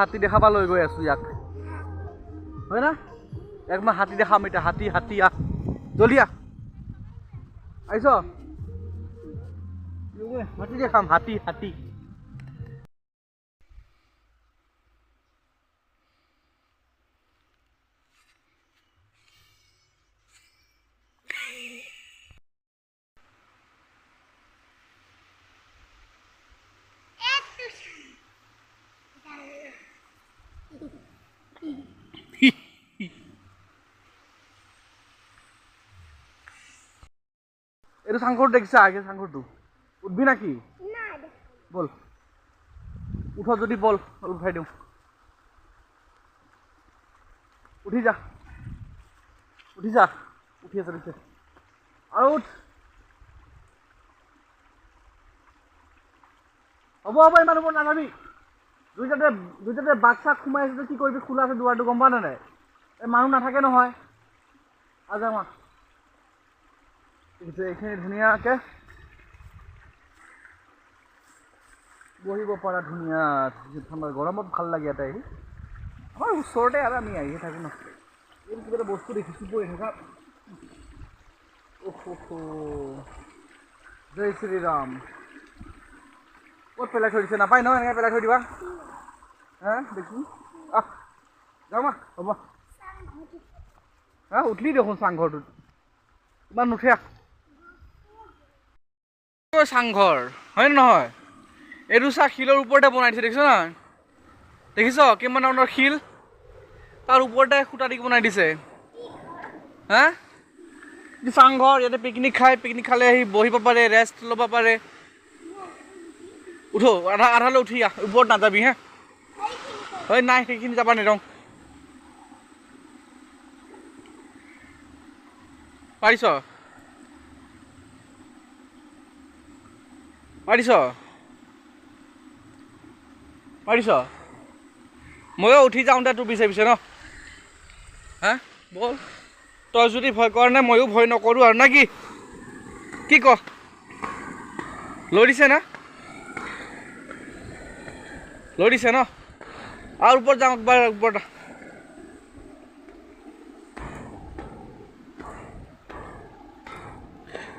হাতী দেখাবা লৈ গৈ আছো ইয়াক। হয় না? ইয়াক মই হাতী দেখাম এতিয়া হাতী হাতী আহ। জলদি আহ। আহিছ? হাতী দেখাম হাতী হাতী। এইটো চাংঘৰ দেখিছা আগে চাংঘৰটো উঠবি নাকি? বল। উঠ যদি বল উঠাই দিওঁ। উঠি যা। উঠি যা। উঠি আছে আছে। আৰু উঠ। হ'ব হ'ব ইমান ওপৰত নাযাবি দুইটাতে দুইটাতে বাঘ চাক সোমাই আছে কি কৰিবি খোলা আছে দুৱাৰটো গম পোৱা নে নাই এই মানুহ নাথাকে নহয় আজা মা দেখিছে এইখিনি ধুনীয়াকৈ বহিব পৰা ধুনীয়া ঠাণ্ডা গৰমত ভালো লাগে ইয়াতে আহি আমাৰ ওচৰতে আৰু আমি আহিয়ে থাকোঁ ন। এই কিবা এটা বস্তু দেখিছোঁ বৈ এনেকুৱা অহ জয় শ্ৰীৰাম ক'ত পেলাই থৈ দিছে নাপায় ন, এনেকৈ পেলাই থৈ দিবা হা দেখি। আহ, যাওঁ হ'ব। হা উঠলি দেখোন চাংঘৰটোত। ইমান নুঠে চাংঘৰ হয় নে নহয়? এইটো চা শিলৰ ওপৰতে বনাই দিছে, দেখিছ না দেখিছ কিমান ডাঙৰ শিল? তাৰ ওপৰতে খুটা দি বনাই দিছে। হা? চাংঘৰ, ইয়াতে পিকনিক খাই পিকনিক খালে আহি বহিব পাৰে ৰেষ্ট ল'ব পাৰে। উঠো, আধা আধালৈ উঠি আহ, ওপৰত নাযাবি, হে? হয় নাই, সেইখিনি যাবা নেৰং পাৰিছ? পাৰিছ পাৰিছ ময়ো উঠি যাওঁতে তোৰ পিছে পিছে ন। হা? বল। তই যদি ভয় কৰ নে ময়ো ভয় নকৰোঁ আৰু নে কি? কি ক? লৈ দিছে না? লৈ দিছে ন? আৰু ওপৰত যাওঁ একবাৰ ওপৰত।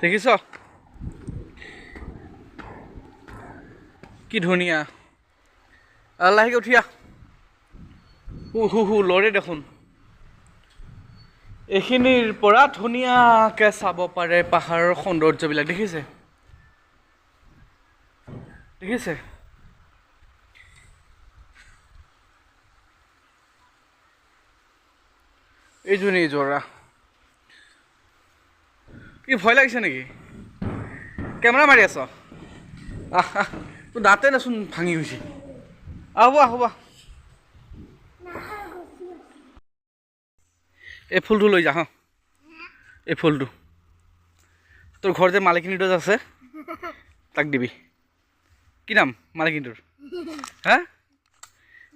দেখিছ? কি ধুনীয়া। লাহেকে উঠি আহ। হু হু লৰে দেখোন। এইখিনিৰ পৰা ধুনীয়াকৈ চাব পাৰে পাহাৰৰ সৌন্দৰ্যবিলাক। দেখিছে? দেখিছে? এইযোৰ নিজৰা কি ভয় লাগিছে নেকি? কেমেৰা মাৰি আছ? আহ, তোৰ দাঁতে দেচোন ভাঙি গৈছে আহ হ'ব হ'ব এই ফুলটো লৈ যা হা এই ফুলটো তোৰ ঘৰ যে মালিকিনীটো আছে? তাক দিবি। কি নাম? মালিকিনীটোৰ হা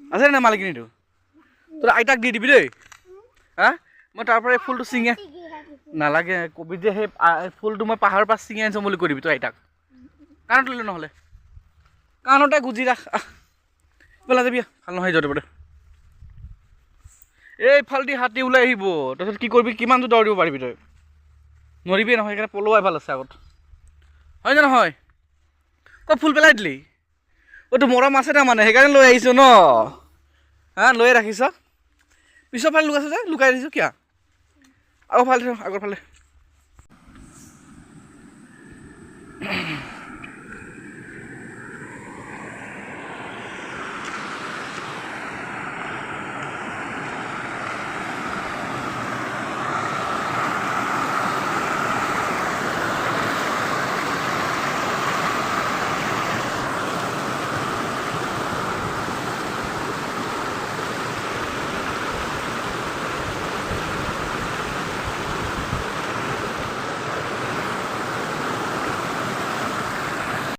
আছে নে মালিকিনীটো তোৰ আইতাক দি দিবি দেই হা মই তাৰ পৰা এই ফুলটো ছিঙে। নালাগে কবি যে সেই ফুলটো মই পাহাৰৰ পৰা ছিঙি আনিছোঁ বুলি কৈ দিবি তই আইতাক কাণত লৈ নহ'লে। কাণতে গুজি ৰাখ। পেলাই যাবি ভালো নহয় য'তে পৰে এই ফালটি হাতী ওলাই আহিব। তাৰপিছত কি কৰিবি কিমান দূৰ দৌৰিব পাৰিবি তই? নোৱাৰিবিয়ে নহয়, সেইকাৰণে পলোৱাই ভালো আছে আগত। হয় নে নহয়? তই ফুল পেলাই দিলি? অ' তোৰ মৰা মাছে মানে সেইকাৰণে লৈ আহিছোঁ ন? হা, লৈয়ে ৰাখিছ? পিছৰ ফালে লুকাইছ যে, লুকাই দিছোঁ কিয়া? আগৰ ফালে আগৰ ফালে।